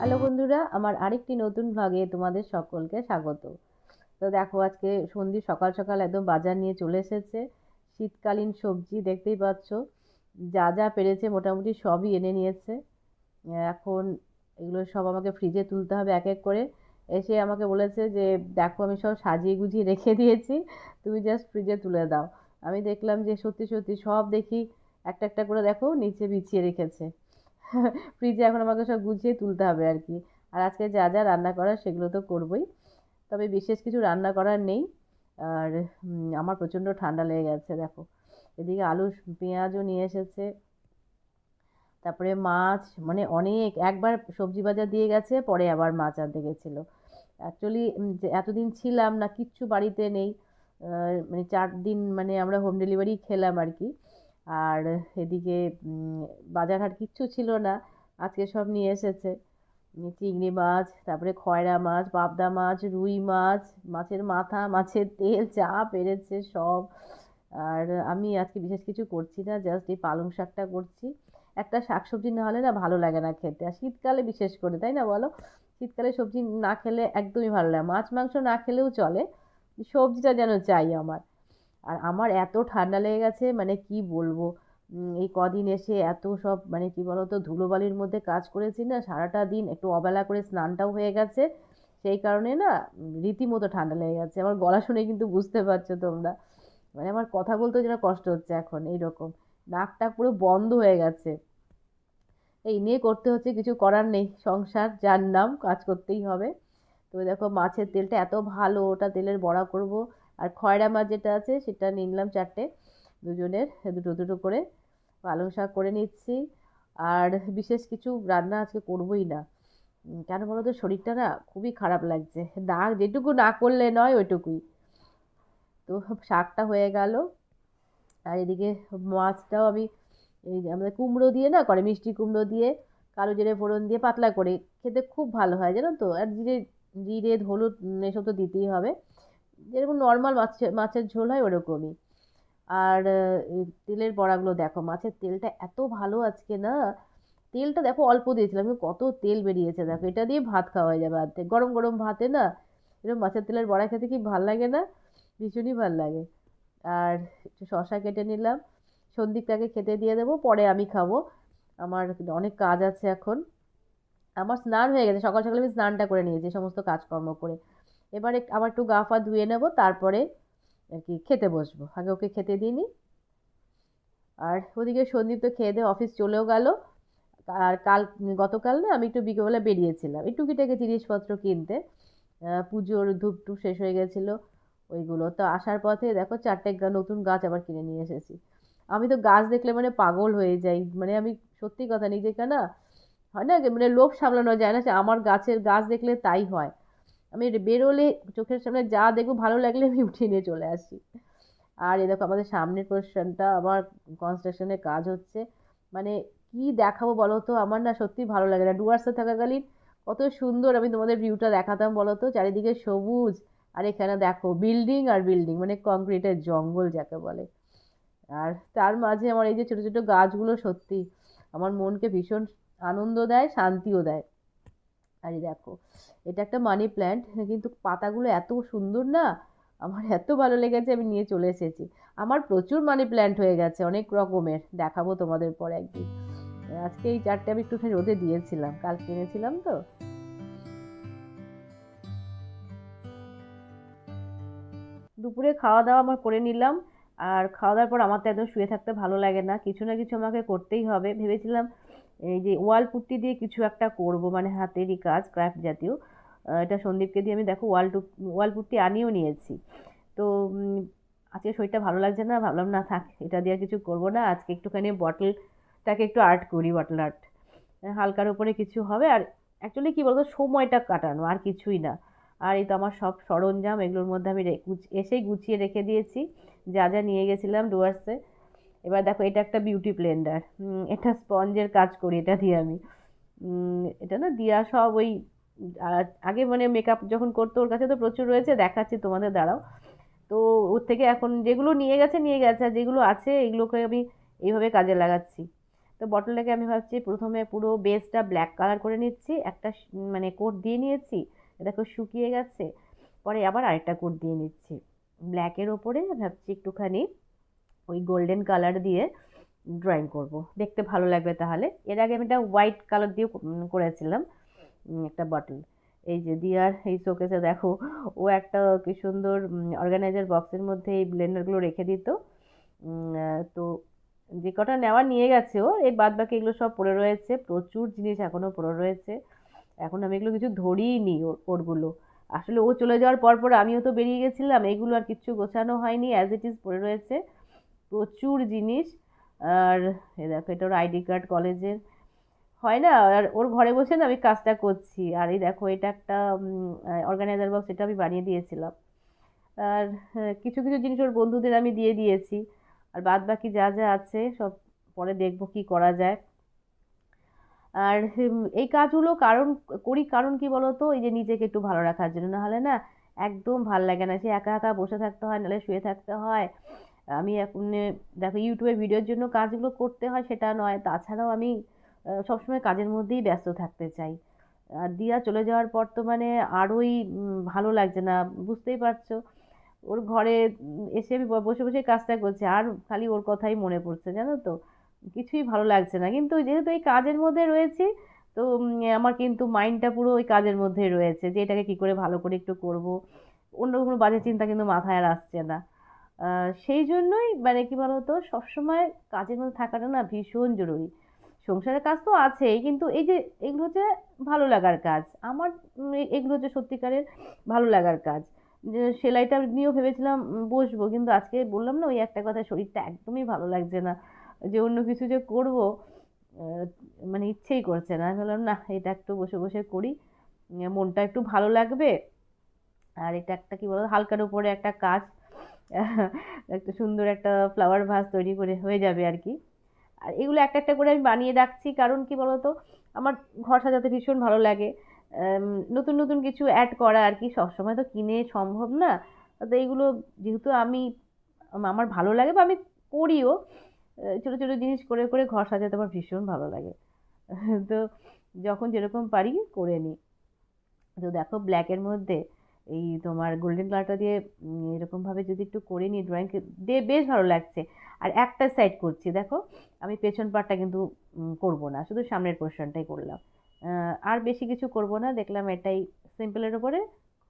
Hello বন্ধুরা, আমার আরেকটি নতুন ভাগে তোমাদের সকলকে স্বাগত। তো দেখো, আজকে সন্ধি সকাল সকাল একদম বাজার নিয়ে চলে এসেছে। শীতকালীন সবজি দেখতেই পাচ্ছ, যা যা পেরেছে মোটামুটি সবই এনে নিয়েছে। এখন এগুলো সব আমাকে ফ্রিজে তুলতে হবে এক এক করে। এসে আমাকে বলেছে যে, দেখো, আমি সব সাজিয়ে গুজিয়ে রেখে দিয়েছি, তুমি জাস্ট ফ্রিজে তুলে দাও। আমি দেখলাম যে, সত্যি সত্যি সব দেখি, একটা একটা করে দেখো, নিচে বিছিয়ে রেখেছে। ফ্রিজে এখন আমাকে সব গুছিয়ে তুলতে হবে আর কি। আর আজকে যা যা রান্না করার সেগুলো তো করবই। তবে বিশেষ কিছু রান্না করার নেই। আর আমার প্রচণ্ড ঠান্ডা লেগে গেছে, দেখো। এদিকে আলু, পেঁয়াজও নিয়ে এসেছে। তারপরে মাছ মানে অনেক, একবার সবজি বাজার দিয়ে গেছে, পরে আবার মাছ আনতে গেছিল। অ্যাকচুয়ালি এতদিন ছিলাম না, কিচ্ছু বাড়িতে নেই। মানে চার দিন মানে আমরা হোম ডেলিভারি খেলাম আর কি। আর এদিকে বাজার হাট কিচ্ছু ছিল না। আজকে সব নিয়ে এসেছে। চিংড়ি মাছ, তারপরে খয়রা মাছ, পাবদা মাছ, রুই মাছ, মাছের মাথা, মাছের তেল চা পেরেছে সব। আর আমি আজকে বিশেষ কিছু করছি না, জাস্ট এই পালং শাকটা করছি। একটা শাক সবজি না হলে না ভালো লাগে না খেতে। আর শীতকালে বিশেষ করে, তাই না বলো? শীতকালে সবজি না খেলে একদমই ভালো লাগে মাছ, মাংস না খেলেও চলে। সবজিটা যেন চাই আমার। আর আমার এত ঠান্ডা লেগে গেছে মানে কি বলব? এই কদিন এসে এত সব মানে কি বলতো, ধুলোবালির মধ্যে কাজ করেছি না, সারাটা দিন একটু অবেলা করে স্নানটাও হয়ে গেছে। সেই কারণে না রীতিমতো ঠান্ডা লেগে গেছে। আমার গলা শুনে কিন্তু বুঝতে পারছ তোমরা। মানে আমার কথা বলতেও যেন কষ্ট হচ্ছে এখন, এইরকম। নাকটা পুরো বন্ধ হয়ে গেছে। এই নিয়ে করতে হচ্ছে, কিছু করার নেই। সংসার, যার নাম, কাজ করতেই হবে। তো দেখো, মাছের তেলটা এত ভালো, ওটা তেলের বড়া করব। আর খয়রা মাছ যেটা আছে, সেটা নিলাম চারটে দুজনের, দুটো দুটো করে। পালং শাক করে নিচ্ছি। আর বিশেষ কিছু রান্না আজকে করবই না। কেন বলো তো, শরীরটা না খুবই খারাপ লাগছে। না, যেটুকু না করলে নয়, ওইটুকুই। তো শাকটা হয়ে গেল। আর এদিকে মাছটাও আমি, এই আমাদের কুমড়ো দিয়ে না করে, মিষ্টি কুমড়ো দিয়ে, কালো জিরে ফোড়ন দিয়ে পাতলা করে, খেতে খুব ভালো হয়, জানো তো? আর জিরে জিরে, হলুদ এসব তো দিতেই হবে। যেরকম নর্মাল মাছের মাছের ঝোল হয় ওরকমই। আর তেলের বড়াগুলো দেখো, মাছের তেলটা এত ভালো আজকে না, তেলটা দেখো অল্প দিয়েছিলাম, কিন্তু কত তেল বেরিয়েছে দেখো। এটা দিয়ে ভাত খাওয়া যাবে আর্ধেক গরম গরম ভাতে না, এরকম মাছের তেলের বড়া খেতে কি ভালো লাগে না? ভীষণই ভালো লাগে। আর একটু শশা কেটে নিলাম, সন্দীপটাকে খেতে দিয়ে দেবো, পরে আমি খাব। আমার অনেক কাজ আছে এখন। আমার স্নান হয়ে গেছে, সকাল সকালে আমি স্নানটা করে নিয়েছি, সমস্ত কাজকর্ম করে। এবারে আবার একটু গা ফা ধুয়ে নেব, তারপরে আর কি খেতে বসবো। আগে ওকে খেতে দিইনি আর ওদিকে সন্দীপ তো খেয়ে দিয়ে অফিস চলেও গেল। আর কাল, গতকাল না আমি একটু বিকেলবেলা বেরিয়েছিলাম। এই টুকিটাকে জিনিসপত্র কিনতে। পুজোর ধূপ টুপ শেষ হয়ে গেছিল, ওইগুলো। তো আসার পথে দেখো চারটে নতুন গাছ আবার কিনে নিয়ে এসেছি। আমি তো গাছ দেখলে মানে পাগল হয়ে যাই। মানে আমি সত্যি কথা নিজেকে না হয় না মানে লোভ সামলানো যায় না আমার গাছের গাছ দেখলে তাই হয়। আমি বেরোলে চোখের সামনে যা দেখব ভালো লাগলে আমি উঠিয়ে নিয়ে চলে আসি। আর এ দেখো আমাদের সামনের পোর্শনটা আবার কনস্ট্রাকশনের কাজ হচ্ছে। মানে কি দেখাবো বলো তো আমার না সত্যি ভালো লাগে না। ডুয়ার্সে থাকাকালীন কত সুন্দর আমি তোমাদের ভিউটা দেখাতাম বলো তো চারিদিকে সবুজ, আর এখানে দেখো বিল্ডিং আর বিল্ডিং মানে কংক্রিটের জঙ্গল যাকে বলে। আর তার মাঝে আমার এই যে ছোটো ছোটো গাছগুলো সত্যি আমার মনকে ভীষণ আনন্দ দেয়, শান্তিও দেয়। আর দেখো, এটা একটা মানি প্ল্যান্ট কিন্তু পাতাগুলো এত সুন্দর না, আমার এত ভালো লেগেছে, আমি নিয়ে চলে এসেছি। আমার প্রচুর মানি প্ল্যান্ট হয়ে গেছে, অনেক রকমের, দেখাবো তোমাদের পর একদিন। আজকে এই চারটে আমি একটুখানি রোদে দিয়েছিলাম কাল কিনেছিলাম তো। দুপুরে খাওয়া দাওয়া আমার করে নিলাম, আর খাওয়া দাওয়ার পর আমার তো একদম শুয়ে থাকতে ভালো লাগে না, কিছু না কিছু আমাকে করতেই হবে। ভেবেছিলাম এই যে ওয়াল পুট্টি দিয়ে কিছু একটা করব মানে হাতেরই কাজ ক্রাফট জাতীয়। এটা সন্দীপকে দিয়ে আমি দেখো ওয়াল টু, ওয়াল পুট্টি আনিয়েও নিয়েছি। তো আজকে শরীরটা ভালো লাগছে না? ভাবলাম না থাক, এটা দিয়ে আর কিছু করব না। আজকে একটুখানি বটলটাকে একটু আর্ট করি, বটল আর্ট। হালকার উপরে কিছু হবে আর অ্যাকচুয়ালি কী বলতো, সময়টা কাটানো, আর কিছুই না। আর এই তো আমার সব সরঞ্জাম, এগুলোর মধ্যে আমি এসেই গুছিয়ে রেখে দিয়েছি। যা যা নিয়ে গেছিলাম, ডুয়ার্সে। এবার দেখো, এটা একটা বিউটি ব্লেন্ডার এটা স্পঞ্জের কাজ করি, এটা দিয়ে আমি। এটা না দিয়া সব ওই আগে মানে মেকআপ যখন করতো, ওর কাছে তো প্রচুর রয়েছে, দেখাচ্ছি তোমাদের দ্বারাও তো ওর থেকে এখন যেগুলো নিয়ে গেছে নিয়ে গেছে, আর যেগুলো আছে, এগুলোকে আমি এইভাবে কাজে লাগাচ্ছি। তো বটলটাকে আমি ভাবছি, প্রথমে পুরো বেসটা ব্ল্যাক কালার করে নিচ্ছি, একটা মানে কোট দিয়ে নিয়েছি দেখো শুকিয়ে গেছে। পরে আবার আরেকটা কোট দিয়ে নিচ্ছি। ব্ল্যাকের ওপরে ভাবছি একটুখানি ওই গোল্ডেন কালার দিয়ে ড্রয়িং করব। দেখতে ভালো লাগবে তাহলে। এর আগে আমি এটা হোয়াইট কালার দিয়ে করেছিলাম একটা বটল এই যে দিয়ার, এই শোকেসে দেখো, ও একটা কি সুন্দর অর্গানাইজার বক্সের মধ্যে এই ব্লেন্ডারগুলো রেখে দিত। তো যে কটা নেওয়া নিয়ে গেছে ও, এই বাদ বাকি এগুলো সব পড়ে রয়েছে। প্রচুর জিনিস এখনও পড়ে রয়েছে। এখন আমি এগুলো কিছু ধরিই নি ওর- ওরগুলো। আসলে ও চলে যাওয়ার পর পর আমিও তো বেরিয়ে গেছিলাম। এগুলো আর কিচ্ছু গোছানো হয়নি অ্যাজ ইট ইজ পড়ে রয়েছে। প্রচুর জিনিস। আর এ দেখো এটা ওর আইডি কার্ড কলেজের। হয় না? আর ওর ঘরে বসে না আমি কাজটা করছি। আর এই দেখো এটা একটা অর্গানাইজার বক্স এটা আমি বানিয়ে দিয়েছিলাম। আর হ্যাঁ, কিছু কিছু জিনিস ওর বন্ধুদের আমি দিয়ে দিয়েছি। আর বাদ বাকি যা যা আছে সব পরে দেখব কি করা যায়। আর এই কাজগুলো কারণ করি কারণ কি বলতো? এই যে নিজেকে একটু ভালো রাখার জন্য। নাহলে না একদম ভালো লাগে না। সে একা একা বসে থাকতে হয় নাহলে শুয়ে থাকতে হয়। আমি এখন এ, দেখো ইউটিউবে ভিডিওর জন্য কাজগুলো করতে হয় সেটা নয় তাছাড়াও আমি সবসময় কাজের মধ্যেই ব্যস্ত থাকতে চাই। আর দিয়া চলে যাওয়ার পর তো মানে আরোই ভালো লাগছে না বুঝতেই পারছ। ওর ঘরে এসে আমি বসে বসে কাজটা করছি আর খালি ওর কথাই মনে পড়ছে জানো তো? কিছুই ভালো লাগছে না। কিন্তু যেহেতু এই কাজের মধ্যে রয়েছি তো আমার কিন্তু মাইন্ডটা পুরো ওই কাজের মধ্যেই রয়েছে যে এটাকে কি করে ভালো করে একটু করব। অন্য কোনো বাজে চিন্তা কিন্তু মাথায় আর আসছে না। সেই জন্যই মানে কি বলতো, সবসময় কাজের মধ্যে থাকাটা না ভীষণ জরুরি। সংসারের কাজ তো আছেই, কিন্তু এই যে এগুলো হচ্ছে ভালো লাগার কাজ। আমার এগুলো হচ্ছে সত্যিকারের ভালো লাগার কাজ। সেলাইটা নিয়েও ভেবেছিলাম বসবো, কিন্তু আজকে বললাম না, ওই একটা কথা, শরীরটা একদমই ভালো লাগছে না। যে অন্য কিছু যে করব মানে ইচ্ছেই করছে না। আমি বললাম, না, এটা একটু বসে বসে করি। মনটা একটু ভালো লাগবে। আর এটা একটা কি বলতো, হালকার উপরে একটা কাজ একটা সুন্দর একটা ফ্লাওয়ার ভাস তৈরি করে হয়ে যাবে আর কি। আর এগুলো একটা একটা করে আমি বানিয়ে রাখছি, কারণ কি বলতো? আমার ঘর সাজাতে ভীষণ ভালো লাগে। নতুন নতুন কিছু অ্যাড করা আর কি সবসময় তো কিনে সম্ভব না। তো এইগুলো যেহেতু আমি, আমার ভালো লাগে বা আমি করিও ছোটো ছোটো জিনিস করে করে ঘর সাজাতে আমার ভীষণ ভালো লাগে। তো যখন যেরকম পারি করে নিই। তো দেখো ব্ল্যাকের মধ্যে এই তোমার গোল্ডেন কালারটা দিয়ে এরকমভাবে যদি একটু করে নিই ড্রয়িং দিয়ে বেশ ভালো লাগছে। আর একটা সাইড করছি, দেখো, আমি পেছন পার্টটা কিন্তু করব না, শুধু সামনের পোর্শনটাই করলাম। আর বেশি কিছু করব না, দেখলাম এটাই সিম্পলের উপরে,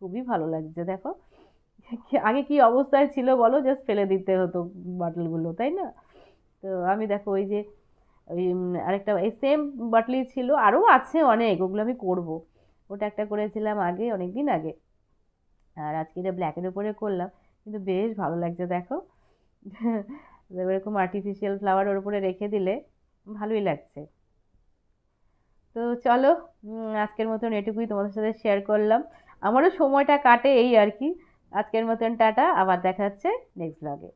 খুবই ভালো লাগছে, দেখো। আগে কি অবস্থায় ছিল বলো জাস্ট ফেলে দিতে হতো বাটলগুলো তাই না? তো আমি দেখো, ওই যে, ওই আরেকটা, এই সেম বাটলি ছিল, আরও আছে অনেক, ওগুলো আমি করব। ওটা একটা করেছিলাম আগে অনেক দিন আগে। আর আজকে এটা ব্ল্যাকের উপরে করলাম, কিন্তু বেশ ভালো লাগছে দেখো। এরকম আর্টিফিশিয়াল ফ্লাওয়ার ওর উপরে রেখে দিলে ভালোই লাগছে। তো চলো আজকের মতন এটুকুই তোমাদের সাথে শেয়ার করলাম। আমারও সময়টা কাটে এই আর কি। আজকের মতন টাটা, আবার দেখা হচ্ছে নেক্সট ব্লগে